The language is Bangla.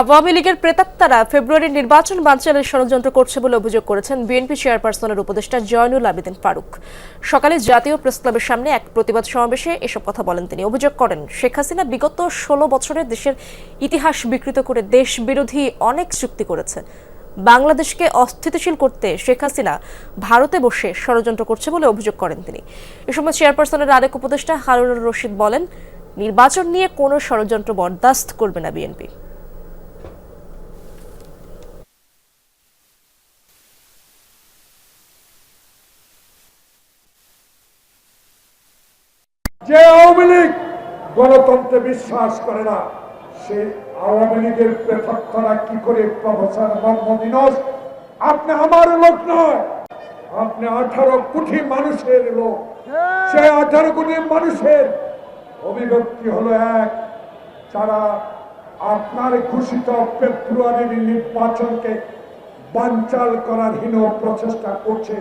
আওয়ামী লীগের প্রেতাত্মারা ফেব্রুয়ারির নির্বাচন বানচালের ষড়যন্ত্র করছে বলে অভিযোগ করেছেন বিএনপি চেয়ারপারসনের উপদেষ্টা জয়নুল আবেদিন ফারুক। সকালে জাতীয় প্রেস সামনে এক প্রতিবাদ সমাবেশে এসব কথা বলেন তিনি। অভিযোগ করেন, শেখ হাসিনা বিগত ষোলো বছরে দেশের ইতিহাস বিকৃত করে দেশ বিরোধী অনেক চুক্তি করেছে। বাংলাদেশকে অস্থিতিশীল করতে শেখ হাসিনা ভারতে বসে ষড়যন্ত্র করছে বলে অভিযোগ করেন তিনি। এ সময় চেয়ারপারসনের আরেক উপদেষ্টা হারুনুর রশিদ বলেন, নির্বাচন নিয়ে কোনো ষড়যন্ত্র বরদাস্ত করবে না বিএনপি। যে আওয়ামী লীগ গণতন্ত্রে বিশ্বাস করে না, সে আওয়ামী লীগের পৃথকরা কি করে প্রফেসর ইউনূস আপনি আমার লোক নয়, আপনি আঠারো কোটি মানুষের লোক। সেই আঠারো কোটি মানুষের অভিব্যক্তি হলো এক, যারা আপনার ঘোষিত ফেব্রুয়ারির নির্বাচনকে বাঞ্চাল করার হীন প্রচেষ্টা করছে।